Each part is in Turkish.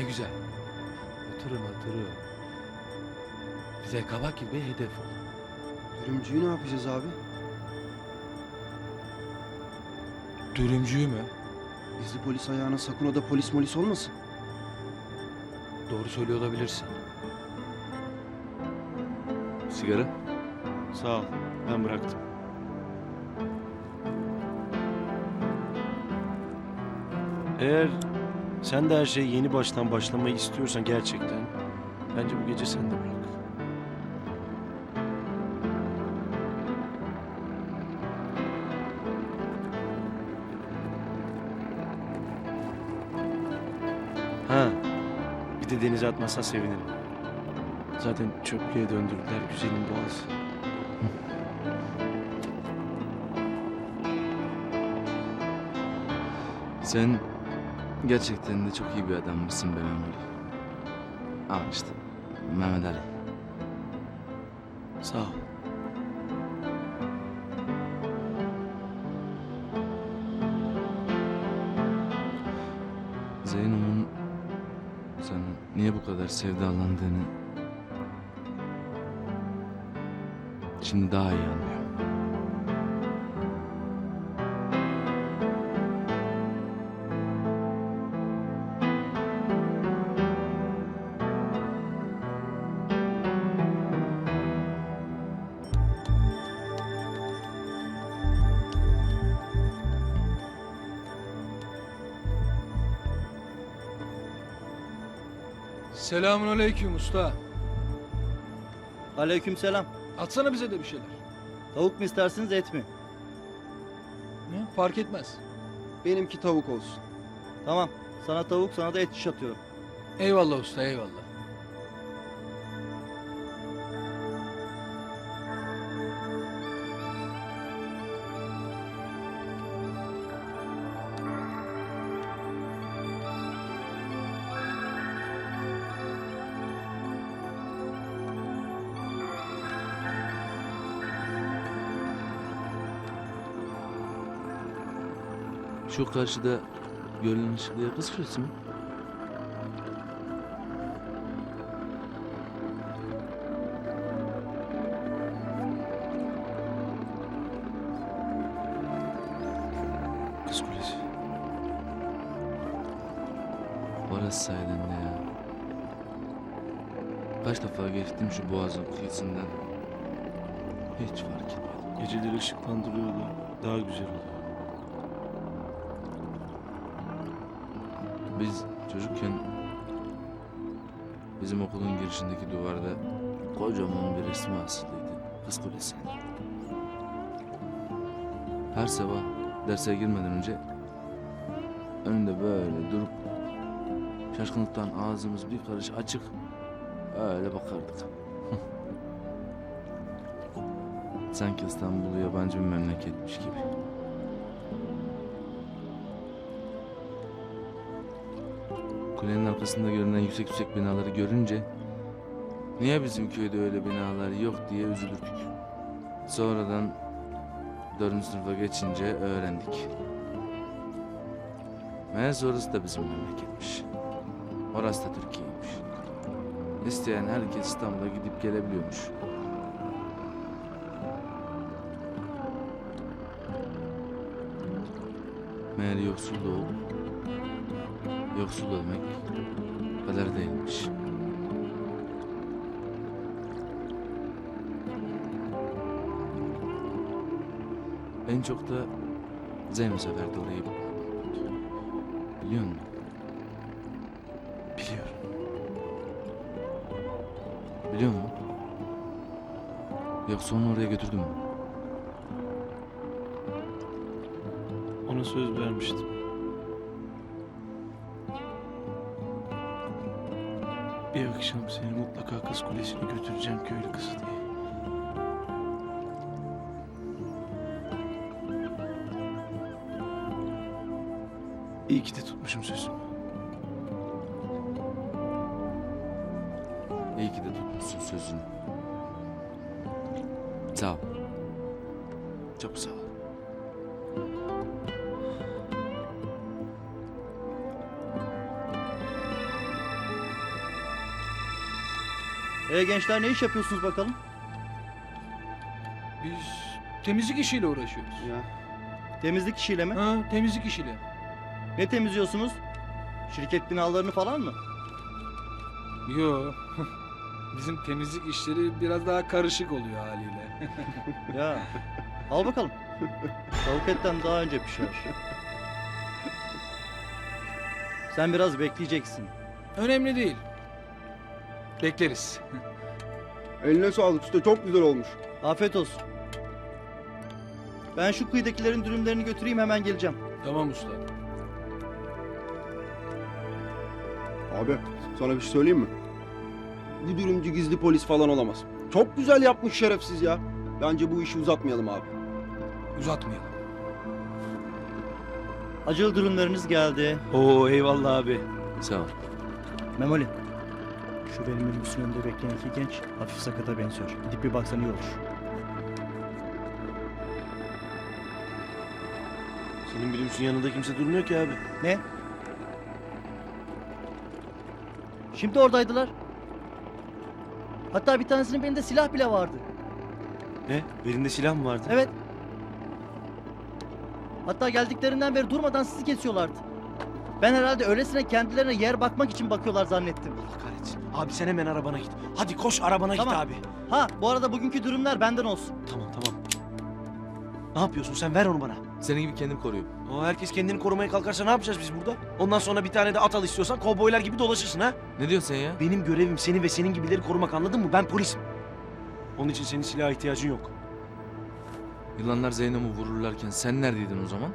Ne güzel. Oturun oturun. Bize kabak gibi hedef ol. Dürümcüyü ne yapacağız abi? Dürümcüyü mü? Gizli polis ayağına sakın o da polis molis olmasın. Doğru söylüyor olabilirsin. Sigara? Sağ ol. Ben bıraktım. Eğer sen de her şeyi yeni baştan başlamayı istiyorsan gerçekten bence bu gece sen de bırak. Ha, bir de denize atmazsan sevinirim. Zaten çöplüğe döndürdüler güzelim boğaz. Sen gerçekten de çok iyi bir adammışsın be Memoli. Ama işte Mehmet Ali. Sağ ol. Zeyno'nun sen niye bu kadar sevdalandığını şimdi daha iyi anlıyorum. Selamun aleyküm usta. Aleykümselam. Atsana bize de bir şeyler. Tavuk mu istersiniz et mi? Ne? Fark etmez. Benimki tavuk olsun. Tamam. Sana tavuk sana da et şiş atıyorum. Eyvallah usta eyvallah. Şu karşıda gölün ışıklıya kız kulesi mi? Kız Kulesi. Orası sayeden de ya. Kaç defa geçtim şu boğazın kıyısından. Hiç fark etmedim. Geceleri ışıklandırıyordu. Daha güzel oluyor. Biz çocukken bizim okulun girişindeki duvarda kocaman bir resmi asılıydı. Kız Kulesi. Her sabah derse girmeden önce önünde böyle durup şaşkınlıktan ağzımız bir karış açık öyle bakardık. Sanki İstanbul yabancı bir memleketmiş gibi. Kulenin arkasında görünen yüksek yüksek binaları görünce niye bizim köyde öyle binalar yok diye üzülürdük. Sonradan dördüncü sınıfa geçince öğrendik. Meğerse orası da bizim memleketmiş. Orası da Türkiye'ymiş. İsteyen herkes İstanbul'a gidip gelebiliyormuş. Meğer yoksul doğup yoksul ölmek kader değilmiş. En çok da Zeyno severdi orayı. Biliyor musun? Biliyorum. Biliyor musun? Yoksa onu oraya götürdün mü? Ona söz vermiştim. Bir akşam seni mutlaka Kız Kulesi'ne götüreceğim köylü kızı diye. İyi ki de tutmuşum sözümü. İyi ki de tutmuşsun sözünü. Sağ ol. Çok sağ ol. E gençler ne iş yapıyorsunuz bakalım? Biz temizlik işiyle uğraşıyoruz. Ya Temizlik işiyle mi? Ha, temizlik işiyle. Ne temizliyorsunuz? Şirket binalarını falan mı? Yo. Bizim temizlik işleri biraz daha karışık oluyor haliyle. Ya al bakalım. Tavuk etten daha önce pişer. Sen biraz bekleyeceksin. Önemli değil. Bekleriz. eline sağlık usta çok güzel olmuş. Afiyet olsun. Ben şu kıyıdakilerin dürümlerini götüreyim hemen geleceğim. Tamam usta. Abi sana bir şey söyleyeyim mi? Bu dürümcü gizli polis falan olamaz. Çok güzel yapmış şerefsiz ya. Bence bu işi uzatmayalım abi. Uzatmayalım. Acılı dürümleriniz geldi. Oo eyvallah abi. Sağ ol. Memoli. Şu benim minibüsün önünde bekleyen iki genç hafif sakata benziyor. Gidip bir baksan iyi olur. Senin minibüsün yanında kimse durmuyor ki abi. Ne? Şimdi oradaydılar. Hatta bir tanesinin belinde silah bile vardı. Ne? Belinde silah mı vardı? Evet. Hatta geldiklerinden beri durmadan sizi kesiyorlardı. Ben herhalde öylesine kendilerine yer bakmak için bakıyorlar zannettim. Kahretsin. Abi sen hemen arabana git. Hadi koş arabana Tamam. git abi. Ha bu arada bugünkü dürümler benden olsun. Tamam tamam. Ne yapıyorsun sen ver onu bana. Senin gibi kendim koruyorum. O herkes kendini korumaya kalkarsa ne yapacağız biz burada? Ondan sonra bir tane de at al istiyorsan kovboylar gibi dolaşırsın ha? Ne diyorsun sen ya? Benim görevim seni ve senin gibileri korumak anladın mı? Ben polisim. Onun için senin silaha ihtiyacın yok. Yılanlar Zeyno'mu vururlarken sen neredeydin o zaman?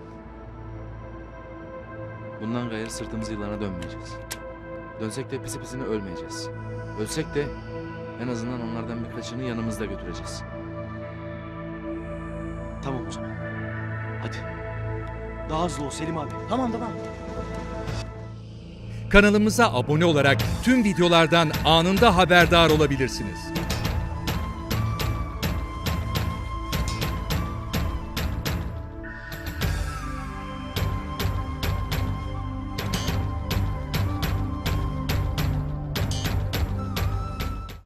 Bundan gayrı sırtımızı yılana dönmeyeceğiz. Dönsek de pisi pisine ölmeyeceğiz. Ölsek de en azından onlardan birkaçını yanımızda götüreceğiz. Tamam o zaman. Hadi. Daha hızlı ol Selim abi. Tamam tamam. Kanalımıza abone olarak tüm videolardan anında haberdar olabilirsiniz.